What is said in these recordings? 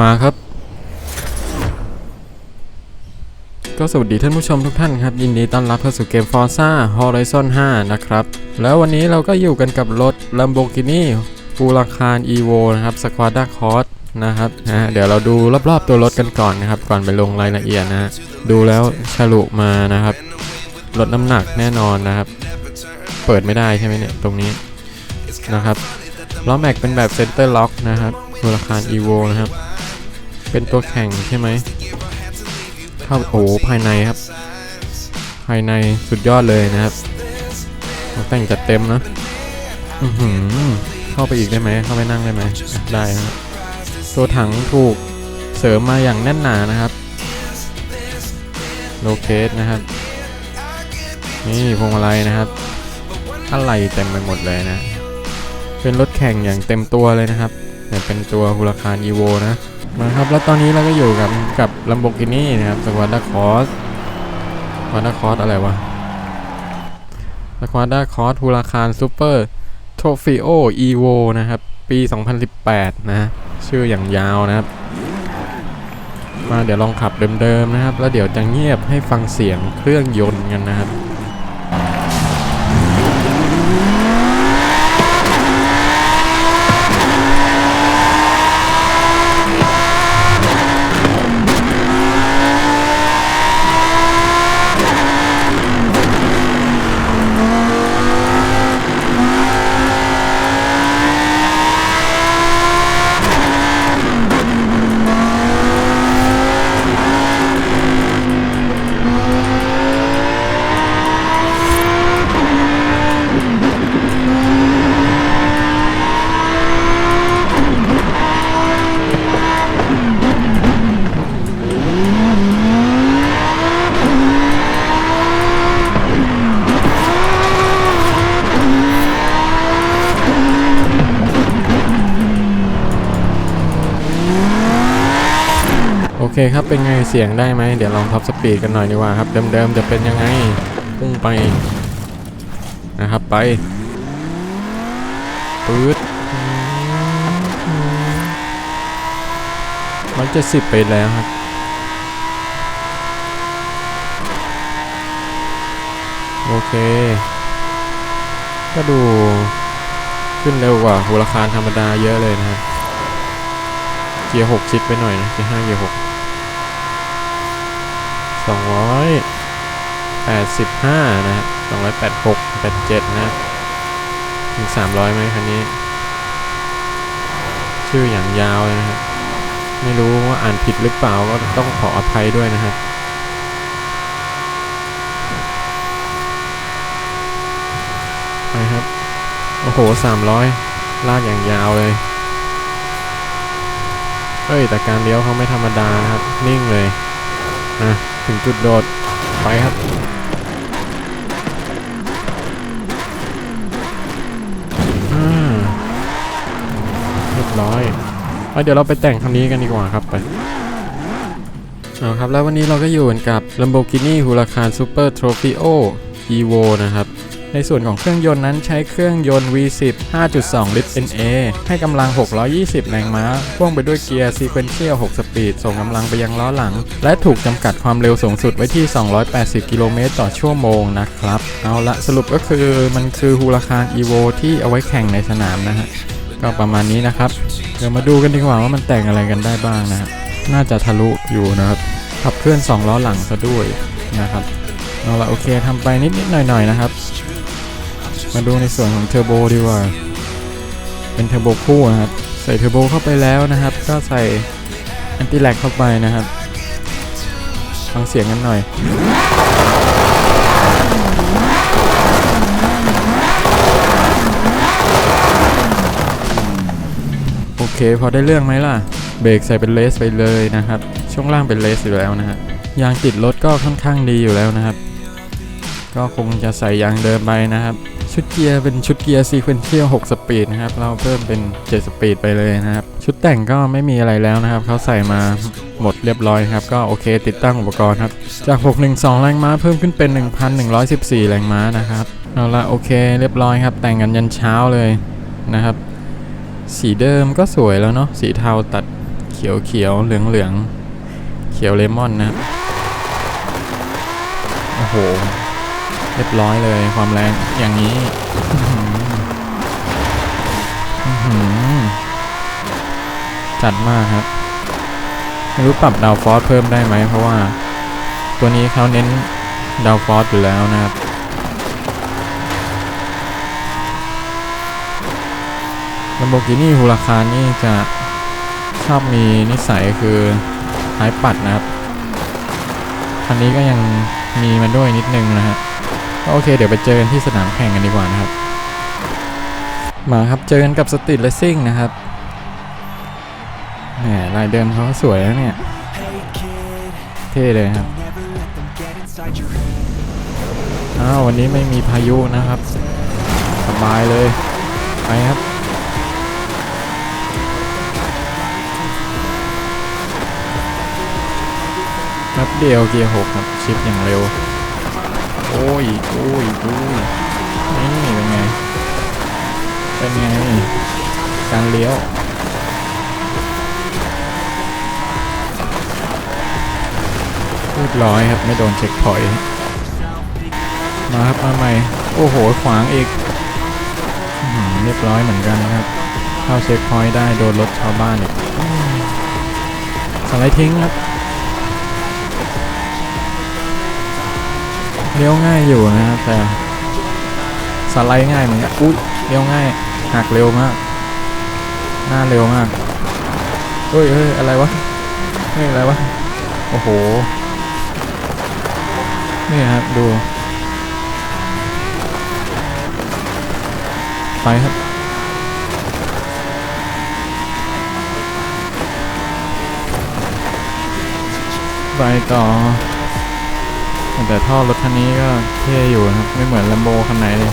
มาครับ ก็สวัสดีท่านผู้ชมทุกท่านครับ ยินดีต้อนรับเข้าสู่เกม Forza Horizon 5 นะครับ แล้ววันนี้เราก็อยู่กันกับรถ Lamborghini Huracan Evo นะครับ Squadra Cross นะครับนะฮะเดี๋ยวเราดูรอบๆตัวรถกันก่อนนะครับ ก่อนไปลงรายละเอียดนะฮะดูแล้วฉลุมานะครับลดน้ำหนักแน่นอนนะครับ เปิดไม่ได้ใช่ไหมเนี่ยตรงนี้นะครับล้อแม็กเป็นแบบเซนเตอร์ล็อกนะครับ Huracan Evo นะครับ เป็นตัวแข่งใช่ไหมเข้าโอ้ภายในครับ ภายในสุดยอดเลยนะครับแต่งจัดเต็มนะอือหือเข้าไปอีกได้ไหมเข้าไปนั่งได้ไหมได้นะครับตัวถังถูกเสริมมาอย่างแน่นหนานะครับโลเคสนะครับ นี่พวงมาลัยนะครับอะไรเต็มไปหมดเลยนะ เป็นรถแข่งอย่างเต็มตัวเลยนะครับแต่เป็นตัวฮูลคารอีโวนะ มาครับแล้วตอนนี้เราก็อยู่กับกับ Lamborghini นะครับสควอด้าคอสควอด้าคอสอะไรวะสควอด้าคอสฮูลาคารซูเปอร์โทฟิโออีโวนะครับ ปี 2018 นะ ชื่ออย่างยาวนะครับ มาเดี๋ยวลองขับเดิมๆนะครับ แล้วเดี๋ยวจะเงียบให้ฟังเสียงเครื่องยนต์กันนะครับ เคครับเป็นไงเสียงได้ไหมเดี๋ยวลองท็อปสปีดกันหน่อยดีกว่าครับเดิมๆจะเป็นยังไงพุ่งไปนะครับไปปื๊ดมันจะสิบไปแล้วครับโอเค ก็ดูขึ้นเร็วกว่าหัวราคารธรรมดาเยอะเลยนะครับ เกียร์หกชิดไปหน่อยนะ เกียร์ห้าเกียร์หก สองร้อยแปดสิบห้านะฮะสองร้อยแปดหกแปดเจ็ดนะถึงสามร้อยไหมคันนี้ ชื่ออย่างยาวเลยนะครับ ไม่รู้ว่าอ่านผิดหรือเปล่าก็ต้องขออภัยด้วยนะครับไปครับ โอ้โหสามร้อยลากอย่างยาวเลยเฮ้ยแต่การเลี้ยวเขาไม่ธรรมดานะครับ นิ่งเลยนะ ถึงจุดโดด ไปครับ เรียบร้อยอเดี๋ยวเราไปแต่งคันนี้กันดีกว่าครับไปเอาครับแล้ววันนี้เราก็อยู่กันกับ Lamborghini Huracan Super Trofeo Evo นะครับ ในส่วนของเครื่องยนต์นั้นใช้เครื่องยนต์ V10 5.2 ลิตร NA ให้กำลัง 620 แรงม้า พ่วงไปด้วยเกียร์ Sequential 6สปีด ส่งกำลังไปยังล้อหลัง และถูกจำกัดความเร็วสูงสุดไว้ที่ 280 กิโลเมตรต่อชั่วโมงนะครับ เอาละสรุปก็คือมันคือฮูลาคาร Evo ที่เอาไว้แข่งในสนามนะฮะ ก็ประมาณนี้นะครับ เดี๋ยวมาดูกันดีกว่าว่ามันแต่งอะไรกันได้บ้างนะฮะ น่าจะทะลุอยู่นะครับขับเคลื่อน 2 ล้อหลังซะด้วยนะครับ เอาละโอเคทำไปนิดๆหน่อยๆนะครับ มาดูในส่วนของเทอร์โบดีกว่า เป็นเทอร์โบคู่นะครับ ใส่เทอร์โบเข้าไปแล้วนะครับ ก็ใส่แอนติแลกเข้าไปนะครับ ฟังเสียงกันหน่อยโอเคพอได้เรื่องไหมล่ะ เบรกใส่เป็นเลสไปเลยนะครับ ช่วงล่างเป็นเลสอยู่แล้วนะฮะยางติดรถก็ค่อนข้างดีอยู่แล้วนะครับ ก็คงจะใส่ยางเดิมไปนะครับ ชุดเกียร์เป็นชุดเกียร์ซีเควนเชียล6สปีดนะครับ เราเพิ่มเป็น 7 สปีดไปเลยนะครับ ชุดแต่งก็ไม่มีอะไรแล้วนะครับ เขาใส่มาหมดเรียบร้อยครับ ก็โอเค ติดตั้งอุปกรณ์ครับ จาก 612 แรงม้าเพิ่มขึ้นเป็น 1,114 แรงม้านะครับ เอาละโอเคเรียบร้อยครับ แต่งกันยันเช้าเลยนะครับ สีเดิมก็สวยแล้วเนาะ สีเทาตัดเขียวเขียวเหลืองเหลืองเขียวเลมอนนะครับ โอ้โห เรียบร้อยเลยความแรงอย่างนี้จัดมากครับไม่รู้ปรับดาวฟอสเพิ่มได้ไหมเพราะว่า ตัวนี้เขาเน้นดาวฟอสอยู่แล้วนะครับ Lamborghini Huracan นี่จะชอบมีนิสัยคือท้ายปัดนะครับ คันนี้ก็ยังมีมันด้วยนิดนึงนะฮะ โอเค เดี๋ยวไปเจอกันที่สนามแข่งกันดีกว่านะครับ มาครับเจอกันกับสตรีทเลสซิ่งนะครับแหมลายเดิมเขาสวยแล้วเนี่ย เท่เลยครับอ้าววันนี้ไม่มีพายุนะครับสบายเลยไปครับแป๊บเดียวเกียร์หกครับชิปอย่างเร็ว โอ้ยโอ้ยโอ้ยนี่เป็นไง เป็นไง การเลี้ยวเรียบร้อยครับ ไม่โดนเช็คพอยต์มาครับมาใหม่ โอ้โห ขวางอีกเรียบร้อยเหมือนกันนะครับ เข้าเช็คพอยต์ได้โดนรถชาวบ้านอีกอืมสไลด์ทิ้งครับ เลี้ยวง่ายอยู่นะครับแต่สไลด์ง่ายเหมือนกันอุ้ยเลี้ยวง่ายหักเร็วมาก หน้าเร็วมากเฮ้ยเฮ้ยอะไรวะเฮ้ยอะไรวะโอ้โหนี่ครับดูไปครับไปต่อ แต่ท่อรถคันนี้ก็เท่อยู่ครับ ไม่เหมือนลัมโบคันไหนเลย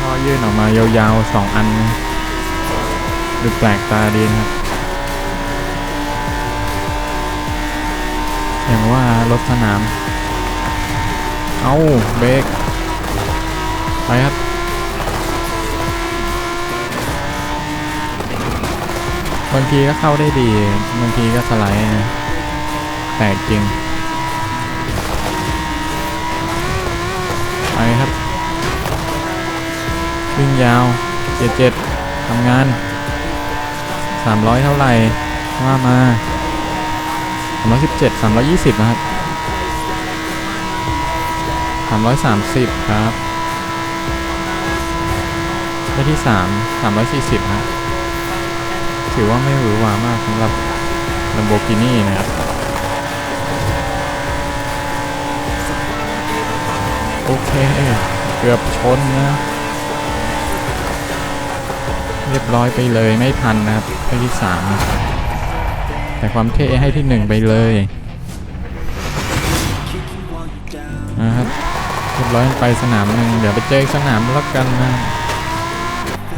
ท่อยื่นออกมายาวๆสองอัน ดูแปลกตาดีนะครับ อย่างว่ารถสนาม เอาเบรกไปครับบางทีก็เข้าได้ดี บางทีก็สไลด์นะ แปลกจริงไปครับวิ่งยาวเจ็ดเจ็ดทำงาน300เท่าไหร่ว่ามา317 320นะครับ330ครับได้ที่3 340นะถือว่าไม่หวือหวามากสำหรับ Lamborghini นะครับ โอเค เกือบชนนะ เรียบร้อยไปเลยไม่ทันนะครับได้ที่สามแต่ความเท่ให้ที่หนึ่งไปเลยนะครับเรียบร้อยไปสนามหนึ่งเดี๋ยวไปเจอสนามแล้วกันนะ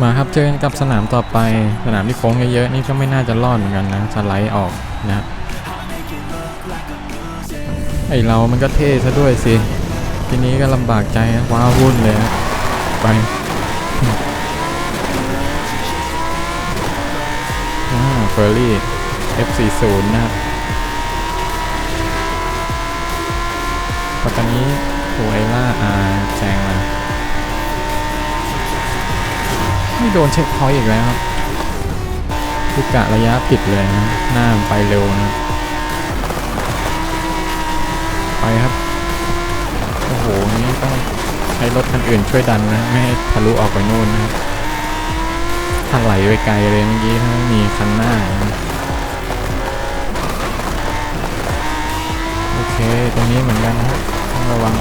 มาครับเจอกันกับสนามต่อไปสนามที่โค้งเยอะๆนี่ก็ไม่น่าจะรอดเหมือนกันนะสไลด์ออกนะไอเรามันก็เท่ซะด้วยสิ ทีนี้ก็ลำบากใจว้าวุ่นเลยไปเฟอร์รี่ F40 นะครับปัตตานีโอเอล่าอาแซงมาไม่โดนเช็คพอยต์อีกแล้วครับคือกะระยะผิดเลยนะ หน้าไปเร็วนะ ไปครับ โอ้โหนี่ต้องใช้รถคันอื่นช่วยดันนะ ไม่ให้ทะลุออกไปนู่นนะถ้าไหลไปไกลเลยเมื่อกี้ถ้าไม่มีคันหน้า โอเค ตรงนี้เหมือนกันนะต้องระวัง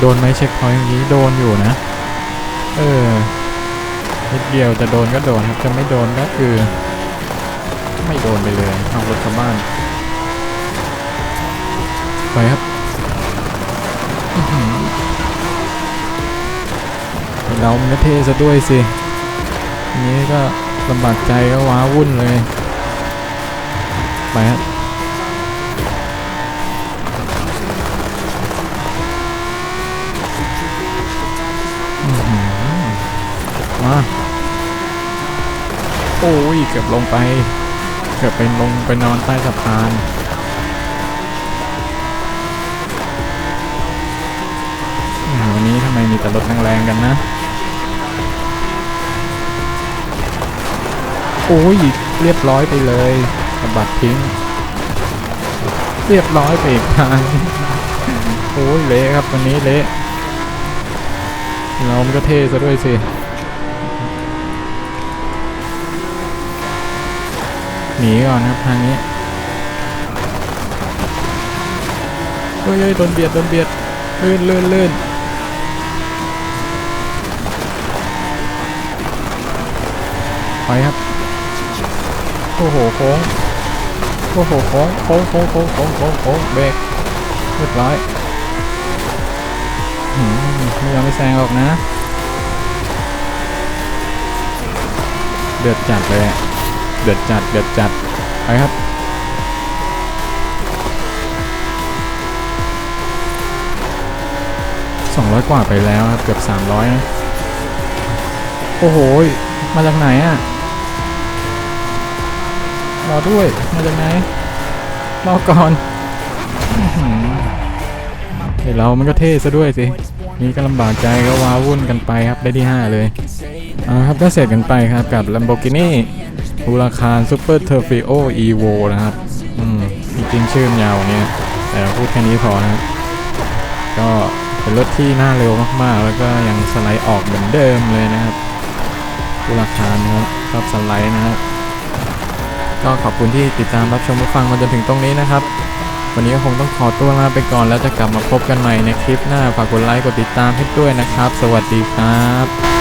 โดนไหมเช็คพอยต์เมื่อกี้โดนอยู่นะ เออนิดเดียวจะโดนก็โดนครับ จะไม่โดนก็คือ ไม่โดนไปเลยเอารถชาบ้าน ไปครับามันก็เทซะด้วยสินี้ก็ลำบากใจก็ว้าวุ่นเลย ไปครับอื้อหือมา โอ้ย เกือบลงไป เกือบไปลงไปนอนใต้สะพานวันนี้ทำไมมีแต่รถแรงๆกันนะ โอ้ยเรียบร้อยไปเลยสะบัดทิ้ง เรียบร้อยไปอีกทางโอ้ยเละครับวันนี้เละเรามันก็เทซะด้วยสิหนีก่อนครับทางนี้เฮ้ยเฮ้ยโดนเบียดโดนเบียดลื่นลื่นลื่นไปครับ อ้โหโค้งโอ้โหโค้งโค้งโค้งโค้งโค้งโค้งโค้งเบรกเรียบร้อยหืมไม่ยอมไม่แซงออกนะ เดือดจัดเลยเดือดจัดเดือดจัดไปครับสองร้อยกว่าไปแล้วครับเกือบสามร้อยนะโอ้โห มาจากไหนอะ รอด้วย มาจากไหนรอก่อนอื้อหือไอเรามันก็เท่ซะด้วยสิ นี่ก็ลำบากใจก็ว้าวุ่นกันไปครับ ได้ที่ 5 เลยเอาครับก็เสร็จกันไปครับกับ Lamborghini Huracan Super Turfio Evo นะครับ อืม จริงชื่อมันยาวกว่านี้นะแต่พูดแค่นี้พอนะครับ ก็เป็นรถที่น่าเร็วมากๆ แล้วก็ยังสไลด์ออกเหมือนเดิมเลยนะครับฮูราคานนะครับชอบสไลด์นะครับ ก็ขอบคุณที่ติดตามรับชมรับฟังมาจนถึงตรงนี้นะครับ วันนี้ก็คงต้องขอตัวลาไปก่อนแล้วจะกลับมาพบกันใหม่ในคลิปหน้าฝากกดไลค์กดติดตามให้ด้วยนะครับ สวัสดีครับ